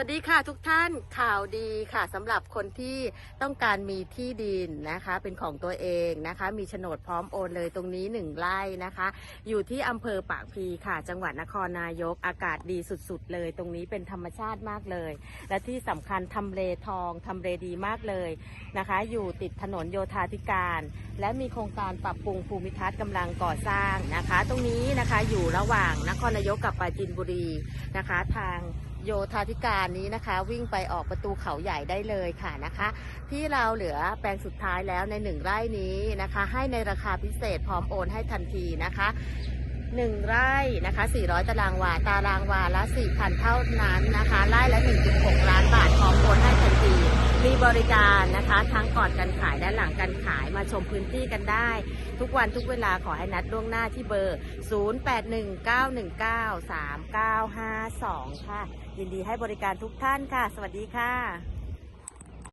วัสดีค่ะทุกท่านข่าวดีค่ะสำหรับคนที่ต้องการมีที่ดินนะคะ เป็นของตัวเองนะคะ มีโฉนดพร้อมโอนเลยตรงนี้หนึ่งไร่นะคะ อยู่ที่อำเภอปากพีค่ะ จังหวัดนครนายกอากาศดีสุด ๆ เลย ตรงนี้เป็นธรรมชาติมากเลย และที่สำคัญทำเลทองทำเลดีมากเลยนะคะ อยู่ติดถนนโยธาธิการ และมีโครงการปรับปรุงภูมิทัศน์กำลังก่อสร้างนะคะ ตรงนี้นะคะอยู่ระหว่างนครนายกกับปราจีนบุรีนะคะ ทาง โยธาธิการนี้นะคะ วิ่งไปออกประตูเขาใหญ่ได้เลยค่ะนะคะ ที่เราเหลือแปลงสุดท้ายแล้วในหนึ่งไร่นี้นะคะ ให้ในราคาพิเศษพร้อมโอนให้ทันทีนะคะหนึ่งไร่นะคะ 400 ตารางวา ตารางวาละ 4,000 เท่านั้นนะคะ ไร่ละ1.6 บริการนะคะ ทั้งก่อนการขายและหลังการขายมาชมพื้นที่กันได้ ทุกวันทุกเวลาขอให้นัดล่วงหน้าที่เบอร์ 0819193952 ค่ะ ยินดีให้บริการทุกท่านค่ะ สวัสดีค่ะ